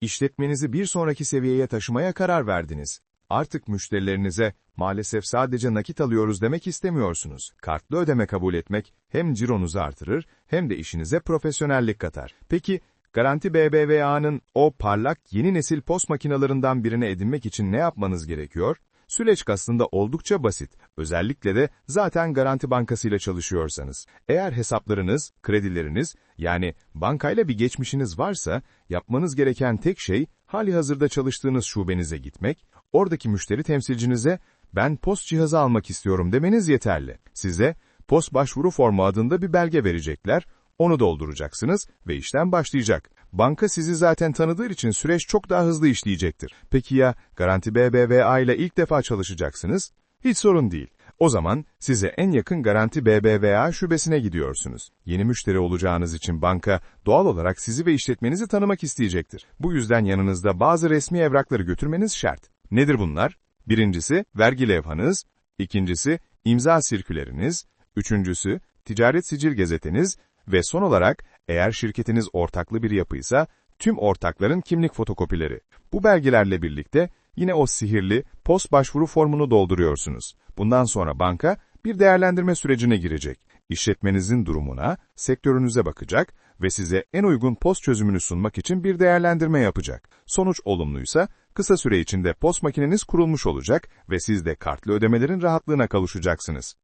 İşletmenizi bir sonraki seviyeye taşımaya karar verdiniz. Artık müşterilerinize maalesef sadece nakit alıyoruz demek istemiyorsunuz. Kartlı ödeme kabul etmek hem cironuzu artırır hem de işinize profesyonellik katar. Peki Garanti BBVA'nın o parlak yeni nesil post makinalarından birini edinmek için ne yapmanız gerekiyor? Süreç aslında oldukça basit. Özellikle de zaten Garanti Bankası ile çalışıyorsanız. Eğer hesaplarınız, kredileriniz yani bankayla bir geçmişiniz varsa yapmanız gereken tek şey hali hazırda çalıştığınız şubenize gitmek, oradaki müşteri temsilcinize ben post cihazı almak istiyorum demeniz yeterli. Size post başvuru formu adında bir belge verecekler, onu dolduracaksınız ve işlem başlayacak. Banka sizi zaten tanıdığı için süreç çok daha hızlı işleyecektir. Peki ya Garanti BBVA ile ilk defa çalışacaksınız? Hiç sorun değil. O zaman size en yakın Garanti BBVA şubesine gidiyorsunuz. Yeni müşteri olacağınız için banka doğal olarak sizi ve işletmenizi tanımak isteyecektir. Bu yüzden yanınızda bazı resmi evrakları götürmeniz şart. Nedir bunlar? Birincisi vergi levhanız, ikincisi imza sirküleriniz, üçüncüsü ticaret sicil gazeteniz ve son olarak eğer şirketiniz ortaklı bir yapıysa tüm ortakların kimlik fotokopileri. Bu belgelerle birlikte yine o sihirli post başvuru formunu dolduruyorsunuz. Bundan sonra banka bir değerlendirme sürecine girecek. İşletmenizin durumuna, sektörünüze bakacak ve size en uygun post çözümünü sunmak için bir değerlendirme yapacak. Sonuç olumluysa kısa süre içinde post makineniz kurulmuş olacak ve siz de kartlı ödemelerin rahatlığına kavuşacaksınız.